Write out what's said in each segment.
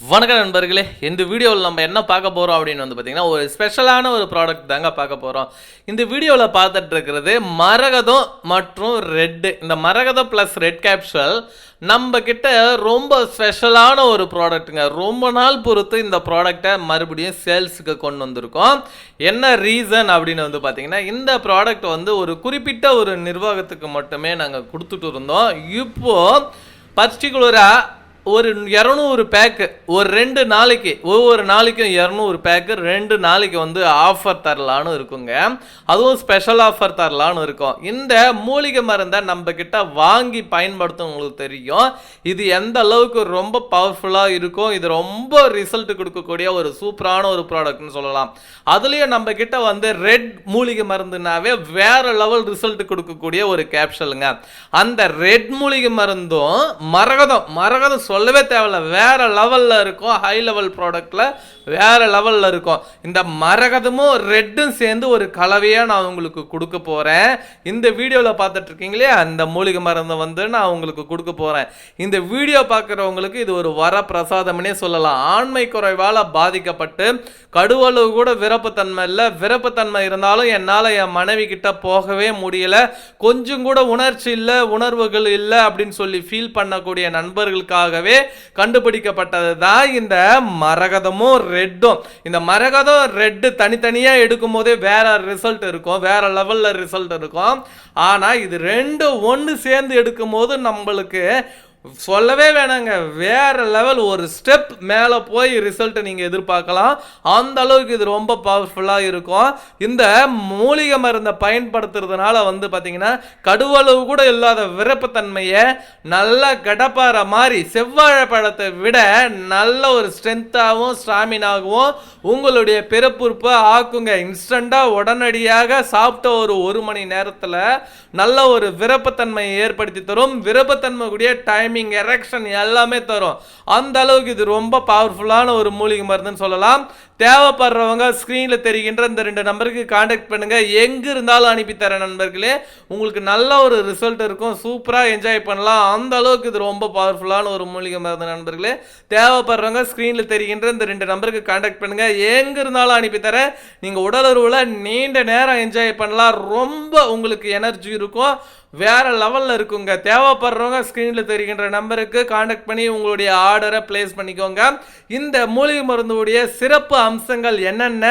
வணக்கம் நண்பர்களே. இந்த வீடியோவில் நம்ம என்ன பார்க்க போகிறோம் அப்படின்னு வந்து பார்த்தீங்கன்னா ஒரு ஸ்பெஷலான ஒரு ப்ராடக்ட் தாங்க பார்க்க போகிறோம் இந்த வீடியோவில் பார்த்துட்டு இருக்கிறது மரகதம் மற்றும் ரெட்டு இந்த மரகதம் ப்ளஸ் ரெட் கேப்சல் நம்ம கிட்ட ரொம்ப ஸ்பெஷலான ஒரு ப்ராடக்ட்டுங்க ரொம்ப நாள் பொறுத்து இந்த ப்ராடக்டை மறுபடியும் சேல்ஸுக்கு கொண்டு வந்திருக்கோம். என்ன ரீசன் அப்படின்னு வந்து பார்த்தீங்கன்னா இந்த ப்ராடக்ட் வந்து ஒரு குறிப்பிட்ட ஒரு நிர்வாகத்துக்கு மட்டுமே நாங்கள் கொடுத்துட்டு இருந்தோம். இப்போது பர்டிகுலராக ஒரு இரநூறு பேக்கு ஒரு ரெண்டு நாளைக்கு ஒவ்வொரு நாளைக்கும் இரநூறு பேக்கு ரெண்டு நாளைக்கு வந்து ஆஃபர் தரலான்னு இருக்குங்க. அதுவும் ஸ்பெஷல் ஆஃபர் தரலான்னு இருக்கும். இந்த மூலிகை மருந்தை நம்ம கிட்ட வாங்கி பயன்படுத்தவங்களுக்கு தெரியும். இது எந்த அளவுக்கு ரொம்ப பவர்ஃபுல்லாக இருக்கும். இது ரொம்ப ரிசல்ட் கொடுக்கக்கூடிய ஒரு சூப்பரான ஒரு ப்ராடக்ட்னு சொல்லலாம். அதுலேயும் நம்ம கிட்ட வந்து ரெட் மூலிகை மருந்துனாவே வேற லெவல் ரிசல்ட் கொடுக்கக்கூடிய ஒரு கேப்ஷலுங்க அந்த ரெட் மூலிகை மருந்தும் மரகதம் மரகதம் சொல்லவே தேவையில்ல. வேறு லெவலில் இருக்கும். ஹை லெவல் ப்ராடக்டில் வேறு லெவலில் இருக்கும். இந்த மரகதமும் ரெட்டும் சேர்ந்து ஒரு கலவையாக நான் உங்களுக்கு கொடுக்க போகிறேன் இந்த வீடியோவில் பார்த்துட்ருக்கீங்களே அந்த மூலிகை மருந்தை வந்து நான் உங்களுக்கு கொடுக்க போகிறேன் இந்த வீடியோ பார்க்குறவங்களுக்கு இது ஒரு வர பிரசாதம்னே சொல்லலாம். ஆண்மை குறைவால் பாதிக்கப்பட்டு கடுவளவு கூட விரப்புத்தன்மை இல்லை. விரப்புத்தன்மை இருந்தாலும் என்னால் என் மனைவி கிட்ட போகவே முடியல. கொஞ்சம் கூட உணர்ச்சி இல்லை உணர்வுகள் இல்லை அப்படின்னு சொல்லி ஃபீல் பண்ணக்கூடிய நண்பர்களுக்காக நண்பர்களுக்காகவே கண்டுபிடிக்கப்பட்டது தான் இந்த மரகதமும் ரெட்டும். இந்த மரகதம் ரெட்டு தனித்தனியாக எடுக்கும் போதே வேற ரிசல்ட் இருக்கும். வேற லெவலில் ரிசல்ட் இருக்கும். ஆனால் இது ரெண்டு ஒன்று சேர்ந்து எடுக்கும் போது நம்மளுக்கு சொல்லவே வேணாங்க. வேற லெவல் ஒரு ஸ்டெப் மேலே போய் ரிசல்ட்டை நீங்கள் எதிர்பார்க்கலாம். அந்த அளவுக்கு இது ரொம்ப பவர்ஃபுல்லாக இருக்கும். இந்த மூலிகை மருந்தை பயன்படுத்துறதுனால வந்து பார்த்தீங்கன்னா கடுவளவு கூட இல்லாத விருப்பத்தன்மையை நல்லா கடப்பாற மாதிரி செவ்வாழை பழத்தை விட நல்ல ஒரு ஸ்ட்ரென்த்தாகவும் ஸ்டாமினாகவும் உங்களுடைய பிறப்புறுப்பை ஆக்குங்க. இன்ஸ்டண்ட்டாக உடனடியாக சாப்பிட்ட ஒரு ஒரு மணி நேரத்தில் நல்ல ஒரு விருப்பத்தன்மையை ஏற்படுத்தி தரும். விருப்பத்தன்மை கூடிய டைமிங் எரெக்ஷன் எல்லாமே தரும். அந்த அளவுக்கு இது ரொம்ப பவர்ஃபுல்லான ஒரு மூலிகை மருந்துன்னு சொல்லலாம். தேவைப்படுறவங்க ஸ்க்ரீனில் தெரிகின்ற இந்த ரெண்டு நம்பருக்கு காண்டாக்ட் பண்ணுங்கள் எங்கே இருந்தாலும் அனுப்பி தரேன் நண்பர்களே. உங்களுக்கு நல்ல ஒரு ரிசல்ட் இருக்கும். சூப்பராக என்ஜாய் பண்ணலாம். அந்த அளவுக்கு இது ரொம்ப பவர்ஃபுல்லான ஒரு மூலிகை மருந்து நண்பர்களே. தேவைப்படுறவங்க ஸ்க்ரீனில் தெரிகின்ற இந்த ரெண்டு நம்பருக்கு காண்டாக்ட் பண்ணுங்கள் எங்கே இருந்தாலும் அனுப்பி தரேன். நீங்கள் உடலுறவில் நீண்ட நேரம் என்ஜாய் பண்ணலாம். ரொம்ப உங்களுக்கு எனர்ஜி இருக்கும். வேற லெவலில் இருக்குங்க. தேவைப்படுறவங்க ஸ்க்ரீனில் தெரிகின்ற நம்பருக்கு காண்டாக்ட் பண்ணி உங்களுடைய ஆர்டரை ப்ளேஸ் பண்ணிக்கோங்க. இந்த மூலிகை மருந்துடைய சிறப்பு அம்சங்கள் என்னென்ன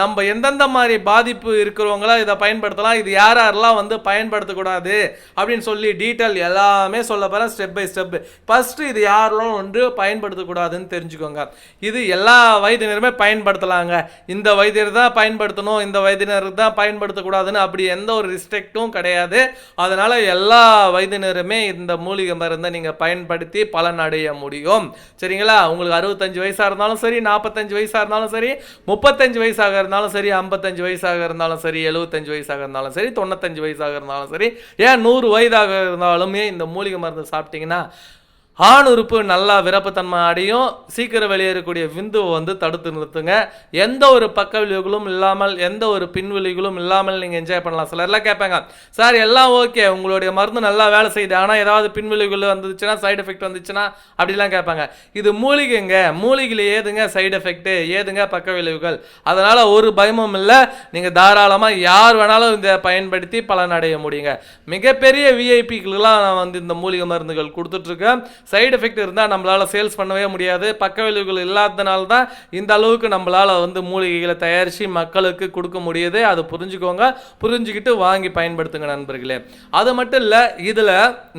நம்ம எந்தெந்த மாதிரி பாதிப்பு இருக்கிறவங்களா இதை பயன்படுத்தலாம் இது யார் யாரெல்லாம் வந்து பயன்படுத்தக்கூடாது அப்படின்னு சொல்லி டீட்டெயில் எல்லாமே சொல்ல போகிறேன் ஸ்டெப் பை ஸ்டெப் ஃபஸ்ட்டு இது யாரெல்லாம் ஒன்று பயன்படுத்தக்கூடாதுன்னு தெரிஞ்சுக்கோங்க. இது எல்லா வயதினருமே பயன்படுத்தலாங்க. இந்த வைத்தியர் தான் பயன்படுத்தணும் இந்த வயதினருக்கு தான் பயன்படுத்தக்கூடாதுன்னு அப்படி எந்த ஒரு ரிஸ்ட்ரிக்ட்டும் கிடையாது. அதனால் அதனால் எல்லா வயதினருமே இந்த மூலிகை மருந்தை நீங்கள் பயன்படுத்தி பலன் அடைய முடியும். சரிங்களா? உங்களுக்கு அறுபத்தஞ்சு வயசாக இருந்தாலும் சரி நாற்பத்தஞ்சு வயசாக இருந்தாலும் சரி முப்பத்தஞ்சு வயசாக இருந்தாலும் சரி ஐம்பத்தஞ்சு வயசாக இருந்தாலும் சரி எழுபத்தஞ்சு வயசாக இருந்தாலும் சரி தொண்ணூத்தஞ்சு வயசாக இருந்தாலும் சரி ஏன் நூறு வயதாக இருந்தாலுமே இந்த மூலிகை மருந்து சாப்பிட்டீங்கன்னா ஆண் உறுப்பு நல்லா விரப்பத்தன்மை அடையும். சீக்கிரம் வெளியேறக்கூடிய விந்துவை வந்து தடுத்து நிறுத்துங்க. எந்த ஒரு பக்க விளைவுகளும் இல்லாமல் எந்த ஒரு பின்விளைவுகளும் இல்லாமல் நீங்கள் என்ஜாய் பண்ணலாம். சிலர்லாம் கேட்பாங்க சார் எல்லாம் ஓகே உங்களுடைய மருந்து நல்லா வேலை செய்யுது. ஆனால் ஏதாவது பின்விளைவுகள் வந்துச்சுன்னா சைடு எஃபெக்ட் வந்துச்சுன்னா அப்படிலாம் கேட்பாங்க. இது மூலிகைங்க. மூலிகையில் ஏதுங்க சைடு எஃபெக்ட் ஏதுங்க பக்க விளைவுகள் அதனால் ஒரு பயமும் இல்லை. நீங்கள் தாராளமாக யார் வேணாலும் இதை பயன்படுத்தி பலனடைய முடியுங்க. மிகப்பெரிய விஐபிக்கெலாம் நான் வந்து இந்த மூலிகை மருந்துகள் கொடுத்துட்ருக்கேன். சைடு எஃபெக்ட் இருந்தால் நம்மளால் சேல்ஸ் பண்ணவே முடியாது. பக்க விளைவுகள் இல்லாததுனால தான் இந்த அளவுக்கு நம்மளால் வந்து மூலிகைகளை தயாரித்து மக்களுக்கு கொடுக்க முடியுது. அதை புரிஞ்சுக்கோங்க. புரிஞ்சுக்கிட்டு வாங்கி பயன்படுத்துங்க நண்பர்களே. அது மட்டும் இல்லை இதில்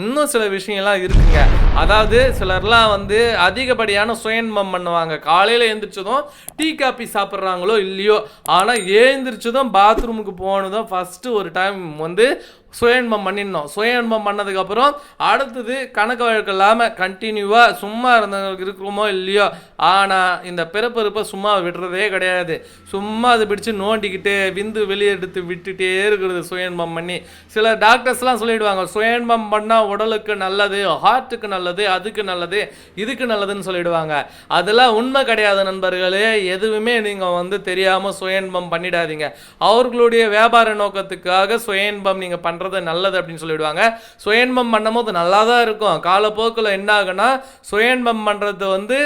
இன்னும் சில விஷயம்லாம் இருக்குங்க. அதாவது சிலர்லாம் வந்து அதிகப்படியான சுயன்பம் பண்ணுவாங்க. காலையில் எழுந்திரிச்சதும் டீ காப்பி சாப்பிட்றாங்களோ இல்லையோ? ஆனால் எழுந்திரிச்சதும் பாத்ரூமுக்கு போனதும் ஃபஸ்ட்டு ஒரு டைம் வந்து சுயன்பம் பண்ணிடணும். சுயன்பம் பண்ணதுக்கப்புறம் அடுத்தது கணக்கு வழக்கு இல்லாமல் கண்டினியூவாக சும்மா இருந்தவங்களுக்கு இருக்கிறோமோ இல்லையோ ஆனால் இந்த பிறப்பிறப்பை சும்மா விடுறதே கிடையாது. சும்மா அதை பிடிச்சி நோண்டிக்கிட்டு விந்து வெளியே எடுத்து விட்டுட்டே இருக்கிறது சுயன்பம் பண்ணி. சில டாக்டர்ஸ்லாம் சொல்லிடுவாங்க சுயன்பம் பண்ணால் உடலுக்கு நல்லது ஹார்ட்டுக்கு நல்லது அதுக்கு நல்லது இதுக்கு நல்லதுன்னு சொல்லிடுவாங்க. அதெல்லாம் உண்மை கிடையாது நண்பர்களே. எதுவுமே நீங்கள் வந்து தெரியாமல் சுயன்பம் பண்ணிடாதீங்க. அவர்களுடைய வியாபார நோக்கத்துக்காக சுயன்பம் நீங்கள் பண்ண பண்ணுறது நல்லது அப்படின்னு சொல்லிவிடுவாங்க சுயன்பம் பண்ணும்போது நல்லா தான் இருக்கும். காலப்போக்கில் என்ன ஆகுனா சுயன்பம் பண்ணுறது வந்து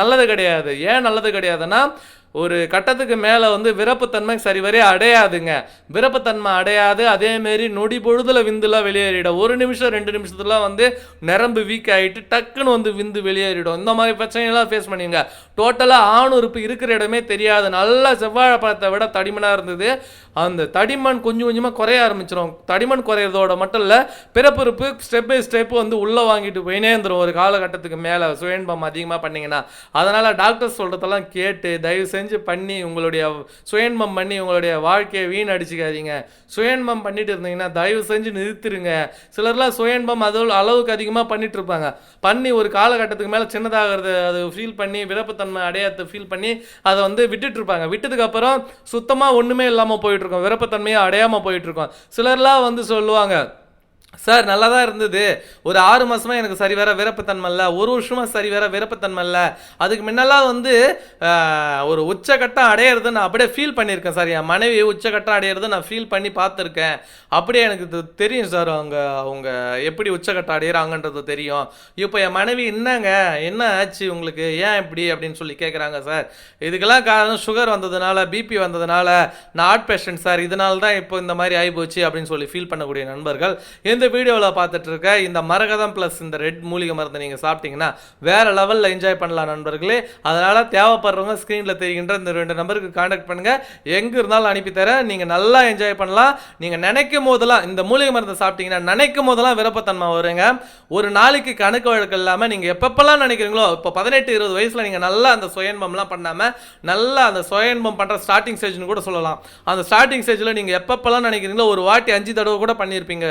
நல்லது கிடையாது. ஏன் நல்லது கிடையாதுன்னா ஒரு கட்டத்துக்கு மேலே வந்து விரப்புத்தன்மை சரிவரே அடையாதுங்க. விரப்புத்தன்மை அடையாது அதேமாரி நொடி பொழுதுல விந்துலாம் வெளியேறிடும். ஒரு நிமிஷம் ரெண்டு நிமிஷத்துல வந்து நரம்பு வீக் ஆகிட்டு டக்குன்னு வந்து விந்து வெளியேறிடும். இந்த மாதிரி பிரச்சனைகள்லாம் ஃபேஸ் பண்ணிங்க டோட்டலாக ஆணுறுப்பு இருக்கிற இடமே தெரியாது. நல்லா செவ்வாழை பழத்தை விட தடிமனாக இருந்தது. அந்த தடிமன் கொஞ்சம் கொஞ்சமாக குறைய ஆரம்பிச்சிடும் தடிமன் குறையிறதோட மட்டும் இல்லை பிறப்புறுப்பு ஸ்டெப் பை ஸ்டெப் வந்து உள்ளே வாங்கிட்டு போயினே இருந்துடும் ஒரு காலகட்டத்துக்கு மேலே சுயன்பம் அதிகமாக பண்ணீங்கன்னா. அதனால் டாக்டர் சொல்கிறதெல்லாம் கேட்டு தயவு செஞ்சு பண்ணி உங்களுடைய சுயன்பம் பண்ணி உங்களுடைய வாழ்க்கையை வீணடிச்சுக்காதீங்க. சுயன்பம் பண்ணிட்டு இருந்தீங்கன்னா தயவு செஞ்சு நிறுத்திடுங்க சிலர்லாம் சுயன்பம் அது அளவுக்கு அதிகமாக பண்ணிட்டு இருப்பாங்க பண்ணி ஒரு காலகட்டத்துக்கு மேலே சின்னதாகிறது அது ஃபீல் பண்ணி விருப்பத்தன்மை அடையாத ஃபீல் பண்ணி அதை வந்து விட்டுட்டு இருப்பாங்க விட்டதுக்கப்புறம் சுத்தமாக ஒன்றுமே இல்லாமல் போயிட்டு விருப்பத்தன்மையை அடையாமல் போயிட்டுருக்கோம். சிலர்லாம் வந்து சொல்லுவாங்க சார் நல்லா தான் இருந்தது. ஒரு ஆறு மாதமாக எனக்கு சரி வர விருப்பத்தன்மை இல்லை. ஒரு வருஷமாக சரி வர விருப்பத்தன்மை இல்லை. அதுக்கு முன்னெல்லாம் வந்து ஒரு உச்சக்கட்டம் அடையிறது நான் அப்படியே ஃபீல் பண்ணியிருக்கேன் சார். என் மனைவி உச்சக்கட்டம் அடையிறது நான் ஃபீல் பண்ணி பார்த்துருக்கேன். அப்படியே எனக்கு இது தெரியும் சார் அவங்க அவங்க எப்படி உச்சக்கட்டம் அடையிறாங்கன்றது தெரியும். இப்போ என் மனைவி என்னங்க? என்ன ஆச்சு உங்களுக்கு? ஏன் இப்படி? அப்படின்னு சொல்லி கேட்குறாங்க சார். இதுக்கெல்லாம் காரணம் சுகர் வந்ததுனால பிபி வந்ததுனால நான் ஹார்ட் பேஷண்ட் சார். இதனால தான் இப்போ இந்த மாதிரி ஆகிப்போச்சு அப்படின்னு சொல்லி ஃபீல் பண்ணக்கூடிய நண்பர்கள் இந்த வீடியோவில் பார்த்துட்டு இருக்க இந்த மரகதம் ப்ளஸ் இந்த ரெட் மூலிகை மருந்து நீங்கள் சாப்பிட்டீங்கன்னா வேறு லெவலில் என்ஜாய் பண்ணலாம் நண்பர்களே. அதனால் தேவைப்படுறவங்க ஸ்க்ரீனில் தெரிகின்ற இந்த ரெண்டு நம்பருக்கு காண்டாக்ட் பண்ணுங்கள் எங்கே இருந்தாலும் அனுப்பி தரேன். நீங்கள் நல்லா என்ஜாய் பண்ணலாம். நீங்கள் நினைக்கும் போதெல்லாம் இந்த மூலிகை மருந்து சாப்பிட்டீங்கன்னா நினைக்கும் போதெல்லாம் விருப்பத்தன்மை வருங்க. ஒரு நாளைக்கு கணக்கு வழக்கு இல்லாமல் நீங்கள் எப்பப்பெல்லாம் நினைக்கிறீங்களோ இப்போ பதினெட்டு இருபது வயசில் நீங்கள் நல்லா அந்த சுயன்பம்லாம் பண்ணாமல் நல்லா அந்த சுயன்பம் பண்ணுற ஸ்டார்டிங் ஸ்டேஜ்னு கூட சொல்லலாம். அந்த ஸ்டார்டிங் ஸ்டேஜில் நீங்கள் எப்பப்பெல்லாம் நினைக்கிறீங்களோ ஒரு வாட்டி அஞ்சு தடவை கூட பண்ணியிருப்பீங்க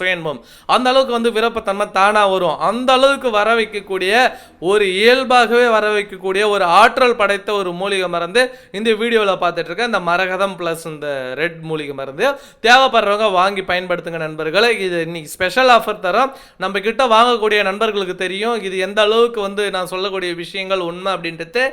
சுயன்பம். அந்த அளவுக்கு வந்து விருப்பத்தன்மை தானாக வரும். அந்த அளவுக்கு வர வைக்கக்கூடிய ஒரு இயல்பாகவே வர வைக்கக்கூடிய ஒரு ஆற்றல் படைத்த ஒரு மூலிகை மருந்து இந்த வீடியோவில் பார்த்துட்டு இந்த மரகதம் ப்ளஸ் இந்த ரெட் மூலிகை மருந்து. தேவைப்படுறவங்க வாங்கி பயன்படுத்துங்க நண்பர்களே. இது இன்னைக்கு ஸ்பெஷல் ஆஃபர் தரோம் நம்ம கிட்ட வாங்கக்கூடிய நண்பர்களுக்கு தெரியும். இது எந்த அளவுக்கு வந்து நான் சொல்லக்கூடிய விஷயங்கள் உண்மை அப்படின்றது.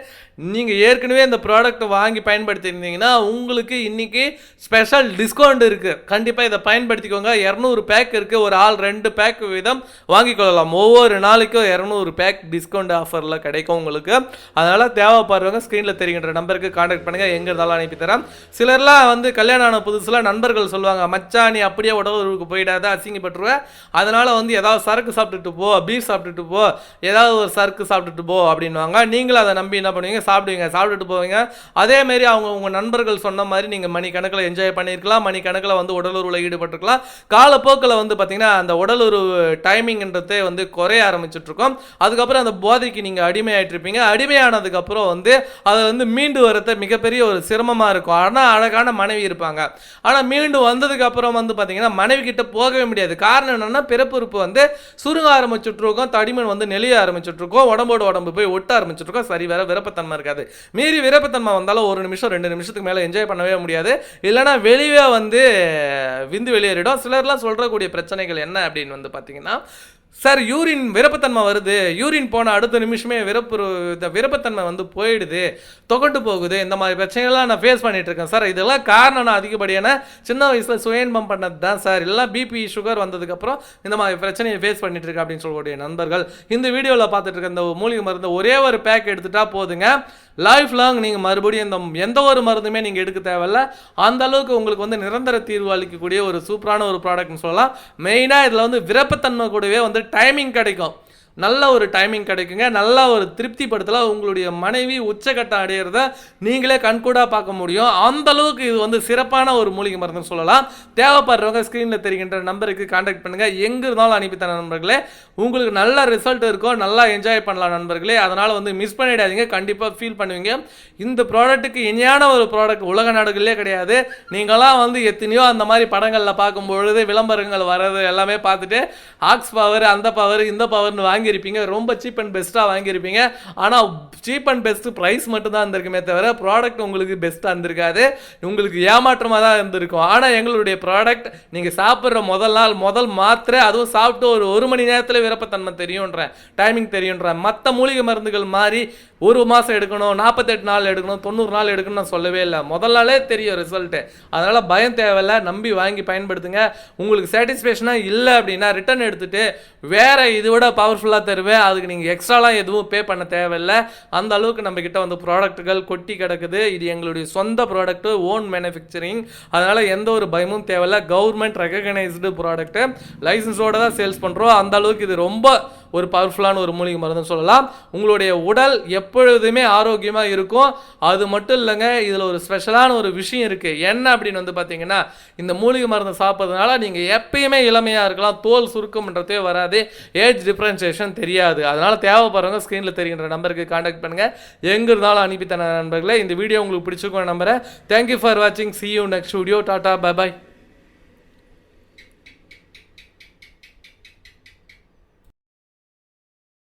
நீங்கள் ஏற்கனவே இந்த ப்ராடக்ட்டை வாங்கி பயன்படுத்தியிருந்தீங்கன்னா உங்களுக்கு இன்னைக்கு ஸ்பெஷல் டிஸ்கவுண்ட் இருக்குது கண்டிப்பாக இதை பயன்படுத்திக்கோங்க. இரநூறு பேக் இருக்குது ஒரு ஆள் ரெண்டு பேக் வீதம் வாங்கி கொள்ளலாம். ஒவ்வொரு நாளைக்கும் இரநூறு பேக் டிஸ்கவுண்ட் ஆஃபரில் கிடைக்கும் உங்களுக்கு. அதனால் தேவை தேவைப்படுறவங்க ஸ்க்ரீனில் தெரிகின்ற நம்பருக்கு காண்டாக்ட் பண்ணுங்கள் எங்கே இருந்தாலும் அனுப்பி தரேன். சிலர்லாம் வந்து கல்யாணம் ஆன புதுசில் நண்பர்கள் சொல்லுவாங்க மச்சா நீ அப்படியே உடவுக்கு போயிடாத அசிங்கப்பட்டுருவேன் அதனால் வந்து ஏதாவது சரக்கு சாப்பிட்டுட்டு போ பீஃப் சாப்பிட்டுட்டு போ ஏதாவது ஒரு சரக்கு சாப்பிட்டுட்டு போ அப்படின்வாங்க நீங்களும் அதை நம்பி என்ன பண்ணுவீங்க? சாப்பிடுவீங்க. சாப்பிட்டுட்டு போவீங்க. அதே மாதிரி அவங்க உங்கள் நண்பர்கள் சொன்ன மாதிரி நீங்கள் மணிக்கணக்கில் என்ஜாய் பண்ணியிருக்கலாம். மணிக்கணக்கில் வந்து உடலுறவில் ஈடுபட்டிருக்கலாம். காலப்போக்கில் வந்து பார்த்தீங்கன்னா அந்த உடலுறவு டைமிங்ன்றதே வந்து குறைய ஆரம்பிச்சிட்ருக்கோம். அதுக்கப்புறம் அந்த போதைக்கு நீங்கள் அடிமையாயிட்டு இருப்பீங்க அதுக்கப்புறம் வந்து அதை வந்து மீண்டு வரத மிகப்பெரிய ஒரு சிரமமாக இருக்கும். ஆனால் அழகான மனைவி இருப்பாங்க. ஆனால் மீண்டும் வந்ததுக்கப்புறம் வந்து பார்த்தீங்கன்னா மனைவி கிட்ட போகவே முடியாது. காரணம் என்னென்னா பிறப்புறுப்பு வந்து சுருங்க ஆரம்பிச்சுட்ருக்கோம் தடிமன் வந்து நெளிய ஆரம்பிச்சுட்ருக்கோம் உடம்போட உடம்பு போய் ஒட்ட ஆரம்பிச்சுட்ருக்கோம். சரி வேற விருப்பத்தன்மை இருக்காது. மீறி விருப்பத்தன்மை வந்தாலும் ஒரு நிமிஷம் ரெண்டு நிமிஷத்துக்கு மேலே என்ஜாய் பண்ணவே முடியாது. இல்லைன்னா வெளியே வந்து விந்து வெளியேறிடும். சிலர்லாம் சொல்கிறக்கூடிய பிரச்சனைகள் என்ன அப்படின்னு வந்து பார்த்தீங்கன்னா சார் யூரின் விருப்பத்தன்மை வருது. யூரின் போன அடுத்த நிமிஷமே விருப்பு இந்த விருப்பத்தன்மை வந்து போயிடுது. தொகட்டு போகுது. இந்த மாதிரி பிரச்சனைகள்லாம் நான் ஃபேஸ் பண்ணிட்டு இருக்கேன். சார் இதெல்லாம் காரணம் நான் அதிகப்படியான சின்ன வயசில் சுயன்பம் பண்ணது தான் சார் எல்லாம் பிபி சுகர் வந்ததுக்கப்புறம் இந்த மாதிரி பிரச்சனையை ஃபேஸ் பண்ணிட்டு இருக்கேன் அப்படின்னு சொல்லக்கூடிய நண்பர்கள் இந்த வீடியோவில் பார்த்துட்டு இருக்க இந்த மூலிகை மருந்து ஒரே ஒரு பேக் எடுத்துட்டா போதுங்க. லைஃப் லாங் நீங்கள் மறுபடியும் இந்த எந்த ஒரு மருந்துமே நீங்கள் எடுக்க தேவையில்ல. அந்த அளவுக்கு உங்களுக்கு வந்து நிரந்தர தீர்வு அளிக்கக்கூடிய ஒரு சூப்பரான ஒரு ப்ராடக்ட்னு சொல்லலாம். மெயினாக இதில் வந்து விருப்பத்தன்மை கூடவே வந்து டைமிங் கிடைக்கும். நல்ல ஒரு டைமிங் கிடைக்குங்க. நல்ல ஒரு திருப்திப்படுத்தல உங்களுடைய மனைவி உச்சக்கட்டம் அடையிறத நீங்களே கண்கூடாக பார்க்க முடியும். அந்த அளவுக்கு இது வந்து சிறப்பான ஒரு மூலிகை மருந்துன்னு சொல்லலாம். தேவைப்படுறவங்க ஸ்க்ரீனில் தெரிகின்ற நம்பருக்கு காண்டாக்ட் பண்ணுங்கள் எங்கே இருந்தாலும் அனுப்பித்தர நண்பர்களே உங்களுக்கு நல்ல ரிசல்ட் இருக்கும் நல்லா என்ஜாய் பண்ணலாம் நண்பர்களே. அதனால் வந்து மிஸ் பண்ணிடாதீங்க. கண்டிப்பாக ஃபீல் பண்ணுவீங்க. இந்த ப்ராடக்ட்டுக்கு இனியான ஒரு ப்ராடக்ட் உலக நாடுகளே கிடையாது. நீங்களாம் வந்து எத்தனையோ அந்த மாதிரி படங்களில் பார்க்கும் பொழுது விளம்பரங்கள் வர்றது எல்லாமே பார்த்துட்டு ஆக்ஸ் பவர் அந்த பவர் இந்த பவர்னு வாங்கி வாங்கியிருப்பீங்க. ரொம்ப சீப் அண்ட் பெஸ்ட்டாக வாங்கியிருப்பீங்க. ஆனால் சீப் அண்ட் பெஸ்ட் ப்ரைஸ் மட்டும் தான் இருந்திருக்குமே தவிர ப்ராடக்ட் உங்களுக்கு பெஸ்ட்டாக இருந்திருக்காது. உங்களுக்கு ஏமாற்றமாக தான் இருந்திருக்கும். ஆனால் எங்களுடைய ப்ராடக்ட் நீங்கள் சாப்பிட்ற முதல் நாள் முதல் மாத்திரை அதுவும் சாப்பிட்டு ஒரு ஒரு மணி நேரத்தில் விருப்பத்தன்மை தெரியுன்றேன் டைமிங் தெரியுன்றேன் மற்ற மூலிகை மருந்துகள் மாதிரி ஒரு மாதம் எடுக்கணும் நாற்பத்தெட்டு நாள் எடுக்கணும் தொண்ணூறு நாள் எடுக்கணும்னு நான் சொல்லவே இல்லை. முதல் நாளே தெரியும் ரிசல்ட்டு அதனால் பயம் தேவையில்ல நம்பி வாங்கி பயன்படுத்துங்க. உங்களுக்கு சாட்டிஸ்ஃபேக்ஷனாக இல்லை அப்படின்னா ரிட்டர்ன் எடுத்துட்டு வேறு இதை விட பவர்ஃபுல்லாக தருவேன் அதுக்கு நீங்கள் எக்ஸ்ட்ராலாம் எதுவும் பே பண்ண தேவையில்லை. அந்த அளவுக்கு நம்ம வந்து ப்ராடக்ட்டுகள் கொட்டி கிடக்குது. இது எங்களுடைய சொந்த ப்ராடக்ட்டு ஓன் மேனுஃபேக்சரிங் அதனால் எந்த ஒரு பயமும் தேவையில்ல. கவர்மெண்ட் ரெகனைஸ்டு ப்ராடக்ட்டு லைசன்ஸோட தான் சேல்ஸ் பண்ணுறோம் அந்த அளவுக்கு இது ரொம்ப ஒரு பவர்ஃபுல்லான ஒரு மூலிகை மருந்துன்னு சொல்லலாம். உங்களுடைய உடல் எப்பொழுதுமே ஆரோக்கியமாக இருக்கும். அது மட்டும் இல்லைங்க இதில் ஒரு ஸ்பெஷலான ஒரு விஷயம் இருக்குது என்ன அப்படின்னு வந்து பார்த்தீங்கன்னா இந்த மூலிகை மருந்து சாப்பிட்றதுனால நீங்கள் எப்பயுமே இளமையாக இருக்கலாம். தோல் சுருக்கம்ன்றதே வராது. ஏஜ் டிஃப்ரென்சியேஷன் தெரியாது. அதனால் தேவைப்படுறவங்க ஸ்க்ரீனில் தெரிகின்ற நம்பருக்கு காண்டாக்ட் பண்ணுங்கள் எங்கே இருந்தாலும் அனுப்பி தர நண்பர்களே இந்த வீடியோ உங்களுக்கு பிடிச்சிருக்கோம் நம்புறேன். தேங்க்யூ ஃபார் வாட்சிங் see you next video tata bye bye